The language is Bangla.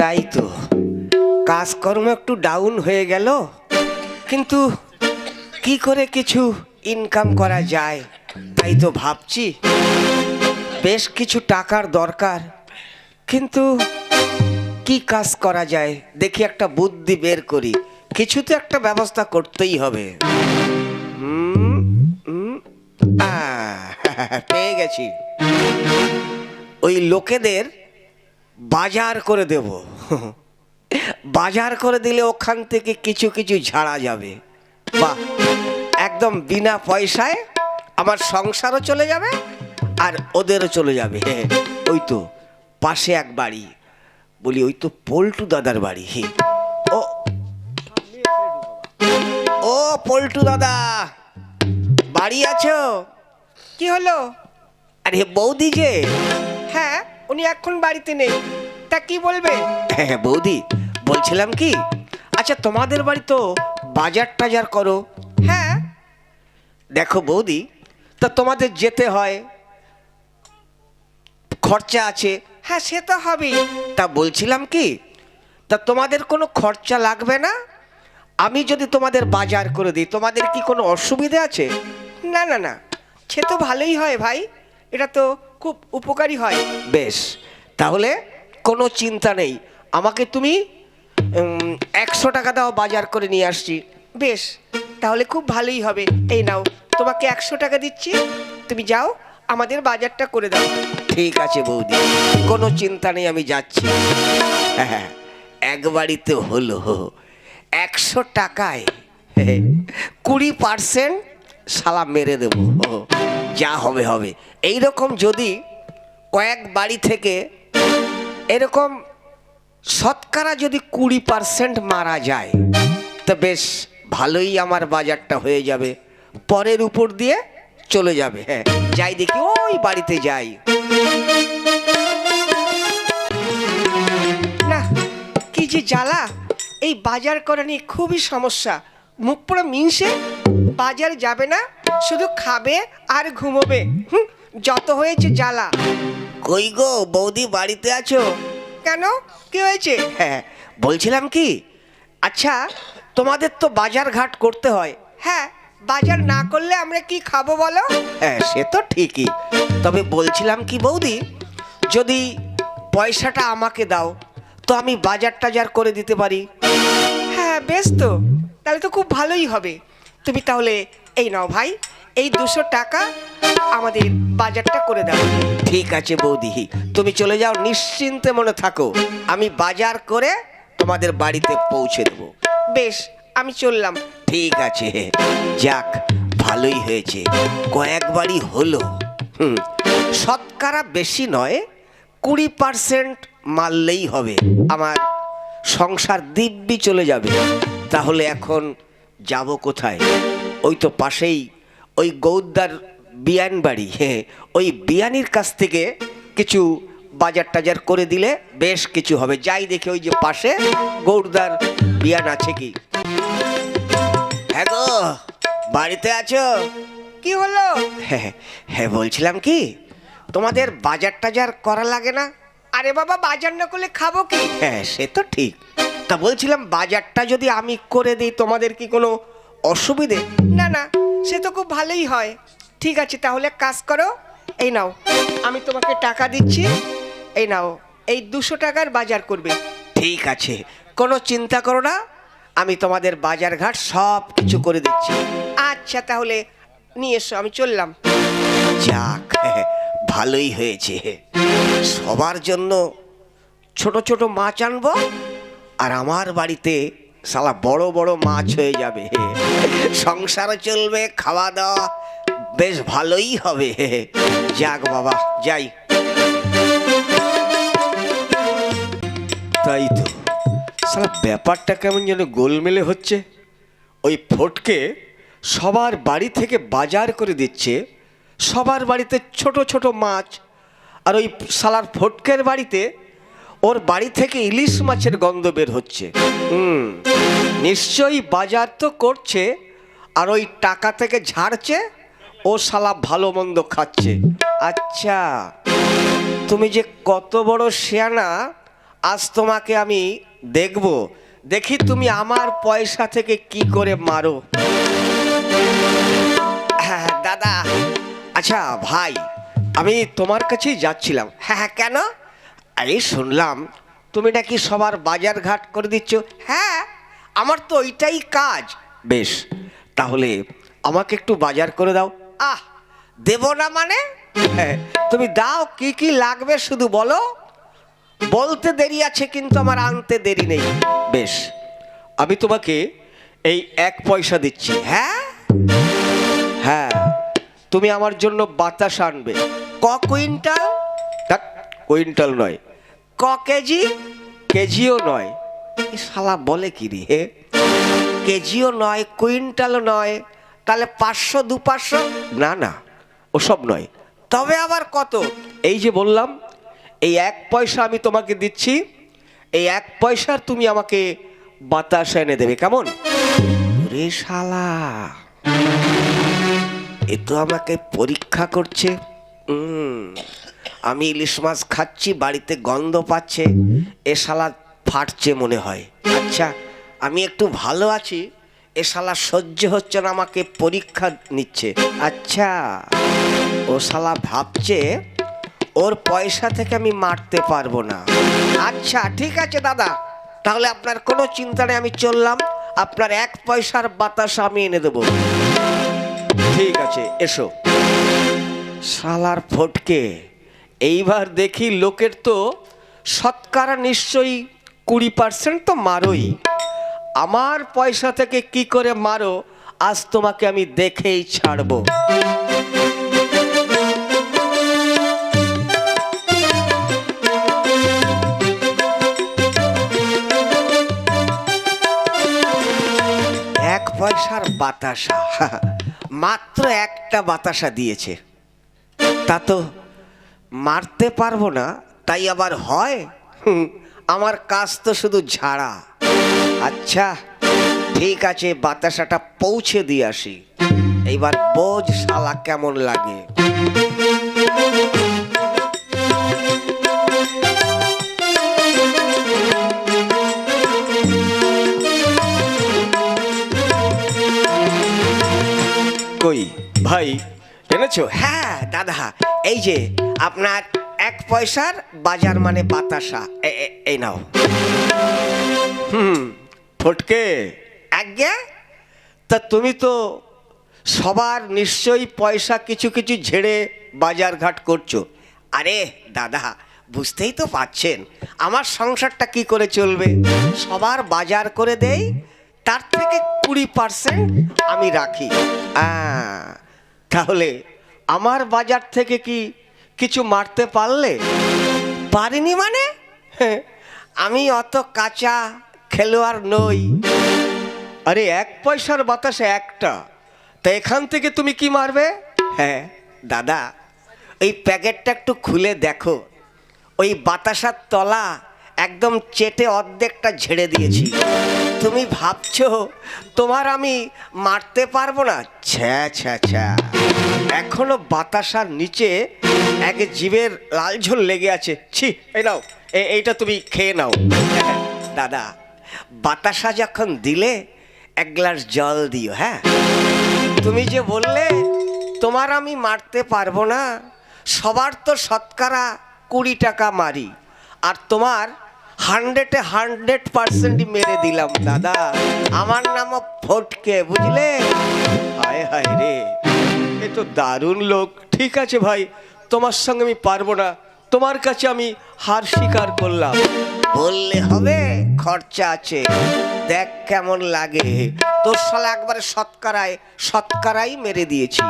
তাই তো। কাজকর্ম একটু ডাউন হয়ে গেল, কিন্তু কি করে কিছু ইনকাম করা যায় তাই তো ভাবছি। বেশ কিছু টাকার দরকার, কিন্তু কি কাজ করা যায়? দেখি একটা বুদ্ধি বের করি। কিছু তো একটা ব্যবস্থা করতেই হবে। পেয়ে গেছি। ওই লোকেদের বাজার করে দেব। বাজার করে দিলে ওখান থেকে কিছু কিছু ঝাড়া যাবে। বাহ একদম বিনা পয়সায় আমার সংসারও চলে যাবে আর ওদেরও চলে যাবে। ওই তো পাশে এক বাড়ি। বলি ওই তো পল্টু দাদার বাড়ি। ও ও পল্টু দাদা বাড়ি আছো? কি হলো? আরে বৌদি যে। হ্যাঁ উনি এখন বাড়িতে নেই। তা কি বলবে? হ্যাঁ বৌদি বলছিলাম কি? আচ্ছা তোমাদের বাড়ি তো বাজার টাজার করো। হ্যাঁ। দেখো বৌদি তা তোমাদের যেতে হয় খরচা আছে। হ্যাঁ সে তো হবেই। তা বলছিলাম কি তা তোমাদের কোনো খরচা লাগবে না? আমি যদি তোমাদের বাজার করে দিই তোমাদের কি কোনো অসুবিধে আছে? না না না সে তো ভালোই হয় ভাই। এটা তো খুব উপকারী হয়। বেশ তাহলে কোনো চিন্তা নেই। আমাকে তুমি একশো টাকা দাও, বাজার করে নিয়ে আসছি। বেশ, তাহলে খুব ভালোই হবে। এই নাও, তোমাকে একশো টাকা দিচ্ছি। তুমি যাও, আমাদের বাজারটা করে দাও। ঠিক আছে বৌদি, কোনো চিন্তা নেই, আমি যাচ্ছি। হ্যাঁ এক বাড়িতে হলো। একশো টাকায় কুড়ি পার্সেন্ট সালা মেরে দেব। যা হবে হবে। এই রকম যদি কয়েক বাড়ি থেকে এরকম শতকরা যদি কুড়ি পার্সেন্ট মারা যায়, তো বেশ ভালোই আমার বাজারটা হয়ে যাবে। পরের উপর দিয়ে চলে যাবে হ্যাঁ। যাই দেখি, ওই বাড়িতে যাই। না, কি যে জ্বালা। এই বাজার করা নিয়ে খুবই সমস্যা। মুখ পুরো মিনসে। বাজার যাবে না, শুধু খাবে আর ঘুমোবে। হুম, যত হয়েছে জ্বালা। কই গো, বৌদি বাড়িতে আছো? কেন? কি হয়েছে? হ্যাঁ বলছিলাম কি? আচ্ছা তোমাদের তো বাজার ঘাট করতে হয়। হ্যাঁ বাজার না করলে আমরা কি খাব বলো? হ্যাঁ সে তো ঠিকই। তবে বলছিলাম কি বৌদি যদি পয়সাটা আমাকে দাও তো আমি বাজার টাজার করে দিতে পারি। হ্যাঁ বেশ তো। তাহলে তো খুব ভালোই হবে। তুমি তাহলে এই নাও ভাই এই দুশো টাকা আমাদের বাজারটা করে দাও। ঠিক আছে বৌদি। তুমি চলে যাও, নিশ্চিন্তে মনে থাকো। আমি বাজার করে তোমাদের বাড়িতে পৌঁছে দেবো। বেশ, আমি চললাম। ঠিক আছে। যাক, ভালোই হয়েছে। কয়েকবারই হলো। হুম, শতকরা বেশি নয়, কুড়ি পার্সেন্ট মারলেই হবে। আমার সংসার দিব্যি চলে যাবে। তাহলে এখন যাব কোথায়? ওই তো পাশেই, ওই গৌদ্দার বিয়ান বাড়ি হ্যাঁ ওই বিয়ানির কাছ থেকে কিছু বাজার টাজার করে দিলে বেশ কিছু হবে। যাই দেখে ওই যে পাশে গৌরদার বিয়ান আছে কি। হ্যাঁ গো বাড়িতে আছো? কি হলো? হ্যাঁ হ্যাঁ বলছিলাম কি তোমাদের বাজার টাজার করা লাগে না? আরে বাবা বাজার না করলে খাব কি? হ্যাঁ সে তো ঠিক। তা বলছিলাম বাজারটা যদি আমি করে দিই তোমাদের কি কোনো অসুবিধে? না না সে তো খুব ভালোই হয়। ঠিক আছে তাহলে কাজ করো এই নাও। আমি তোমাকে টাকা দিচ্ছি এই নাও এই দুশো টাকার বাজার করবে। ঠিক আছে কোনো চিন্তা করো না আমি তোমাদের বাজার ঘাট সব কিছু করে দিচ্ছি। আচ্ছা তাহলে নিয়ে এসো আমি চললাম। যাক ভালোই হয়েছে। সবার জন্য ছোট ছোট মাছ আনব আর আমার বাড়িতে সালা বড় বড় মাছ হয়ে যাবে। সংসারও চলবে খাওয়া দাওয়া বেশ ভালোই হবে। যাক বাবা, যাই। তাই তো। সালা ব্যাপারটা কেমন যেন গোলমেলে হচ্ছে। ওই ফটকে সবার বাড়ি থেকে বাজার করে দিচ্ছে। সবার বাড়িতে ছোট ছোট মাছ। আর ওই সালার ফটকের বাড়িতে ওর বাড়ি থেকে ইলিশ মাছের গন্ধ বের হচ্ছে। হুম, নিশ্চয়ই বাজার তো করছে। আর ওই টাকা থেকে ঝাড়ছে। ও শালা ভালো মন্দ খাচ্ছে। আচ্ছা তুমি যে কত বড় শেয়ানা, আজ তোমাকে আমি দেখব। দেখি তুমি আমার পয়সা থেকে কি করে মারো। হ্যাঁ দাদা। আচ্ছা ভাই, আমি তোমার কাছেই যাচ্ছিলাম। হ্যাঁ হ্যাঁ কেন? এই শুনলাম, তুমি নাকি সবার বাজার ঘাট করে দিচ্ছ। হ্যাঁ আমার তো ওইটাই কাজ। বেশ, তাহলে আমাকে একটু বাজার করে দাও। আহ, দেব না মানে? তুমি দাও, কি কি লাগবে শুধু বলো। বলতে দেরি আছে, কিন্তু আমার আনতে দেরি নেই। বেশ, আমি তোমাকে এই এক পয়সা দিচ্ছি। হ্যাঁ? হ্যাঁ তুমি আমার জন্য বাতাস আনবে। ক কুইন্টাল? কুইন্টাল নয়। ক কেজি? কেজিও নয়। শালা বলে কি রে? কেজিও নয়, কুইন্টালও নয়। তাহলে পাঁচশো দু পাঁচশো না না ওসব নয়। তবে আবার কত? এই যে বললাম এই এক পয়সা আমি তোমাকে দিচ্ছি এই এক পয়সার তুমি আমাকে বাতাস এনে দেবে কেমন? রে শালা। এ তো আমাকে পরীক্ষা করছে। আমি ইলিশ মাছ খাচ্ছি বাড়িতে গন্ধ পাচ্ছে এ শালা ফাটছে মনে হয়। আচ্ছা আমি একটু ভালো আছি। এ শালা সহ্য হচ্ছে না, আমাকে পরীক্ষা নিচ্ছে। আচ্ছা ও শালা ভাবছে ওর পয়সা থেকে আমি মারতে পারব না। আচ্ছা ঠিক আছে দাদা, তাহলে আপনার কোনো চিন্তা নেই, আমি চললাম। আপনার এক পয়সার বাতাস আমি এনে দেবো। ঠিক আছে, এসো। শালার ফটকে, এইবার দেখি লোকের তো শতকরা নিশ্চয়ই কুড়ি পার্সেন্ট তো মারোই। আমার পয়সা থেকে কি করে মারো, আজ তোমাকে আমি দেখেই ছাড়বো। এক পয়সার বাতাসা, মাত্র একটা বাতাসা দিয়েছে। তা তো মারতে পারব না, তাই আবার হয়? আমার কাজ তো শুধু ঝাড়া। আচ্ছা ঠিক আছে বাতাসাটা পৌঁছে দিয়ে আসি। এইবার বোঝ শালা কেমন লাগে। কই? ভাই এনেছো? হ্যাঁ দাদা এই যে আপনার এক পয়সার বাজার মানে বাতাসা। এই নাও। হুম ফটকে? আজ্ঞা? তা তুমি তো সবার নিশ্চয়ই পয়সা কিছু কিছু ঝেড়ে বাজার ঘাট করছ। আরে দাদা বুঝতেই তো পাচ্ছেন আমার সংসারটা কি করে চলবে? সবার বাজার করে দেই তার থেকে কুড়ি পার্সেন্ট আমি রাখি। তাহলে আমার বাজার থেকে কি কিছু মারতে পারলে? পারিনি মানে? হ্যাঁ, আমি অত কাঁচা খেলোয়াড় নই। আরে এক পয়সার বাতাসে একটা। তা এখান থেকে তুমি কি মারবে? হ্যাঁ দাদা এই প্যাকেটটা একটু খুলে দেখো। ওই বাতাসার তলা একদম চেটে অর্ধেকটা ঝেড়ে দিয়েছি। তুমি ভাবছ তোমার আমি মারতে পারব না? ছ্যা ছ্যা ছ্যা। এখনও বাতাসার নিচে এক জীবের লাল ঝোল লেগে আছে। ছি এই নাও এইটা তুমি খেয়ে নাও। দাদা বাতাসা যখন দিলে, এক গ্লাস জল দিও হ্যাঁ? তুমি যে বললে, তোমার আমি মারতে পারব না, সবার তো শতকরা কুড়ি টাকা মারি, আর তোমার হান্ড্রেডে হান্ড্রেড পার্সেন্টই মেরে দিলাম, দাদা। আমার নামও ফটকে, বুঝলে? হায় হায় রে, এ তো দারুণ লোক। ঠিক আছে ভাই, তোমার সঙ্গে আমি পারব না, তোমার কাছে আমি হার স্বীকার করলাম। বললে হবে খরচা আছে। দেখ কেমন লাগে। তোর শালা একবারে শতকরায় শতকরাই মেরে দিয়েছি।